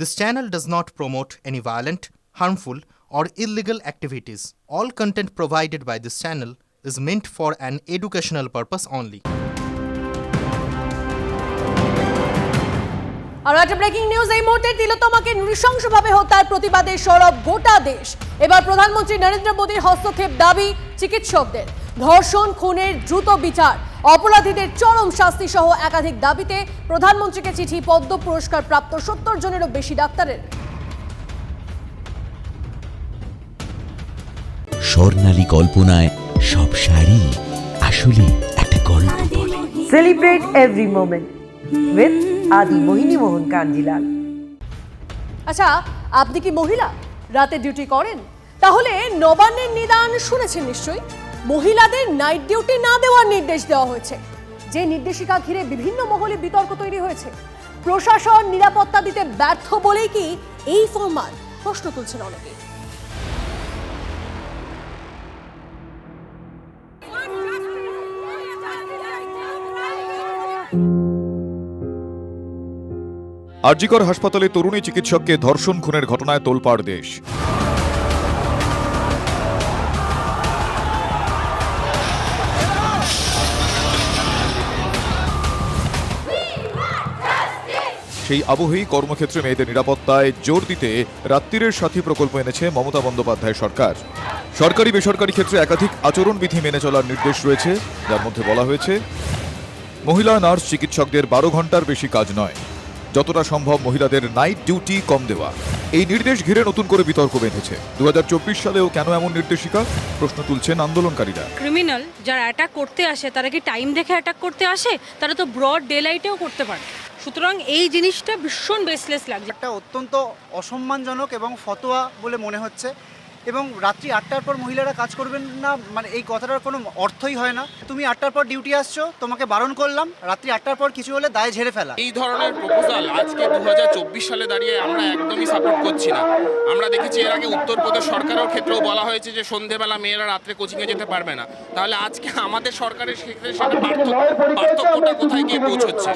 This channel does not promote any violent, harmful, or illegal activities. All content provided by this channel is meant for an educational purpose only. আর একটা breaking news এই মুহূর্তে তিলোত্তমাকে নৃশংসভাবে হত্যার প্রতিবাদে সরব গোটা দেশ এবার প্রধানমন্ত্রী নরেন্দ্র মোদীর হস্তক্ষেপ দাবি চিকিৎসকদের ধর্ষণ খুনের দ্রুত বিচার অপরাধীদের চরম শাস্তি সহ একাধিক দাবিতে প্রধানমন্ত্রীকে চিঠি পদ্ম পুরস্কার প্রাপ্ত সত্তর জনেরও বেশি ডাক্তারের। স্বর্ণালী কল্পনায় সব শাড়ি আসলে একটা গল্প বলে। Celebrate every moment with Adi Mohini Mohan Kanjilal. আচ্ছা আপনি কি মহিলা? রাতে ডিউটি করেন? তাহলে নবান্নের নিদান শুনেছেন নিশ্চয়ই? মহিলাদের নাইট ডিউটি না দেওয়ার নির্দেশ দেওয়া হয়েছে। যে নির্দেশিকা ঘিরে বিভিন্ন মহলে বিতর্ক তৈরি হয়েছে। প্রশাসন নিরাপত্তা দিতে ব্যর্থ বলেই কি এই ফরমান প্রশ্ন তুলছেন অনেকেই আরজিকর হাসপাতালে তরুণী চিকিৎসককে ধর্ষণ খুনের ঘটনায় তোলপাড় দেশ। সেই আবহেই কর্মক্ষেত্রে মেয়েদের নিরাপত্তায় জোর দিতে রাত্রিরের সাথী প্রকল্প এনেছে মমতা বন্দ্যোপাধ্যায় সরকার। সরকারি বেসরকারি ক্ষেত্রে একাধিক আচরণবিধি মেনে চলার নির্দেশ রয়েছে, যার মধ্যে বলা হয়েছে, মহিলা, নার্স, চিকিৎসকদের বারো ঘণ্টার বেশি কাজ নয়। যতটা সম্ভব মহিলাদের নাইট ডিউটি কম দেওয়া। এই নির্দেশ ঘিরে নতুন করে বিতর্ক বেঁধেছে। দু হাজার চব্বিশ সালেও কেন এমন নির্দেশিকা? প্রশ্ন তুলছেন আন্দোলনকারীরা। ক্রিমিনাল যারা অ্যাটাক করতে আসে, তারা কি টাইম দেখে অ্যাটাক করতে আসে? তারা তো ব্রড ডে লাইটেও করতে পারে। সুতরাং এই জিনিসটা ভীষণ বেসলেস লাগছে। একটা অত্যন্ত অসম্মানজনক এবং ফতোয়া বলে মনে হচ্ছে এবং রাত্রি আটটার পর মহিলারা কাজ করবেন না মানে এই কথাটার কোনো অর্থই হয় না। তুমি আটটার পর ডিউটি আসছো তোমাকে বারণ করলাম রাত্রি আটটার পর কিছু হলে দায় ঝেড়ে ফেলা। এই ধরনের প্রপোজাল আজকে দু হাজার চব্বিশ সালে দাঁড়িয়ে আমরা একদমই সাপোর্ট করছি না। আমরা দেখেছি এর আগে উত্তরপ্রদেশ সরকারের ক্ষেত্রেও বলা হয়েছে যে সন্ধেবেলা মেয়েরা রাত্রে কোচিংয়ে যেতে পারবে না। তাহলে আজকে আমাদের সরকারের ক্ষেত্রে সেটা পার্থক্য পার্থক্যটা কোথায় গিয়ে পৌঁছচ্ছে?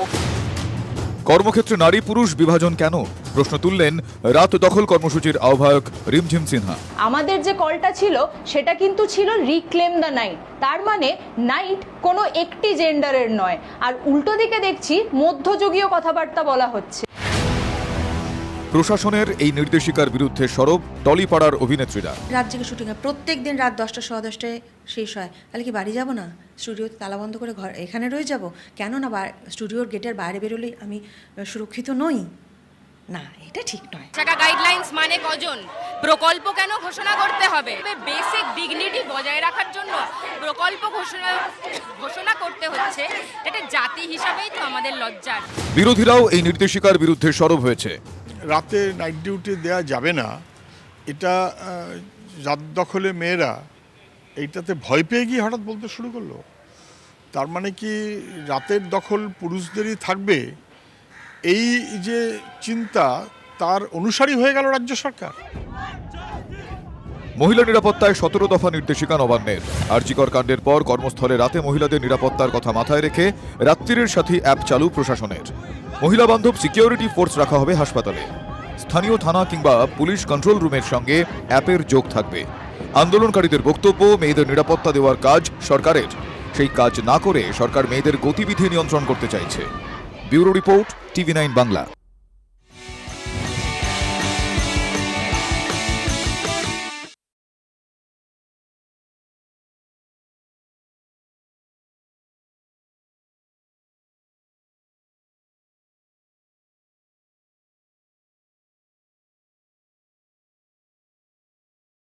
কর্মক্ষেত্রে নারী, পুরুষ বিভাজন কেন? প্রশ্ন তুললেন রাত দখল কর্মসূচির আহ্বায়ক রিমঝিম সিনহা। আমাদের যে কলটা ছিল, সেটা কিন্তু ছিল রিক্লেম দ্য নাইট তার মানে নাইট কোনো একটি জেন্ডারের নয়। আর উল্টো দিকে দেখছি মধ্যযুগীয় কথাবার্তা বলা হচ্ছে। প্রশাসনের এই নির্দেশিকার বিরুদ্ধে সরব টলিপাড়ার অভিনেত্রীরা। রাত জেগে শুটিং হয়। প্রত্যেক দিন রাত দশটা সোয়া দশটায় শেষ হয়। তাহলে কি বাড়ি যাব না? স্টুডিওতে তালা বন্ধ করে ঘর এখানে রয়ে যাব? কেন না স্টুডিওর গেটের বাইরে বেরোলেই আমি সুরক্ষিত নই? না এটা ঠিক নয়। টাকা গাইডলাইন্স মানে কজন? প্রকল্প কেন ঘোষণা করতে হবে? বেসিক ডিগনিটি বজায় রাখার জন্য প্রকল্প ঘোষণা ঘোষণা করতে হচ্ছে। এটা জাতি হিসাবেই তো আমাদের লজ্জার। বিরোধীরাও এই নির্দেশিকার বিরুদ্ধে সরব হয়েছে। রাতে নাইট ডিউটি দেওয়া যাবে না, এটা রাত দখলে মেয়েরা এইটাতে ভয় পেয়ে গিয়ে হঠাৎ বলতে শুরু করল। তার মানে কি রাতের দখল পুরুষদেরই থাকবে? এই যে চিন্তা তার অনুসারী হয়ে গেল রাজ্য সরকার। মহিলা নিরাপত্তায় সতেরো দফা নির্দেশিকা নবান্নের। আরজিকর কাণ্ডের পর কর্মস্থলে রাতে মহিলাদের নিরাপত্তার কথা মাথায় রেখে রাত্রিরের সাথী অ্যাপ চালু প্রশাসনের। মহিলা বান্ধব সিকিউরিটি ফোর্স রাখা হবে হাসপাতালে। স্থানীয় থানা কিংবা পুলিশ কন্ট্রোল রুমের সঙ্গে অ্যাপের যোগ থাকবে। আন্দোলনকারীদের বক্তব্য, মেয়েদের নিরাপত্তা দেওয়ার কাজ সরকারের। সেই কাজ না করে সরকার মেয়েদের গতিবিধি নিয়ন্ত্রণ করতে চাইছে। Bureau report, TV nine Bangla.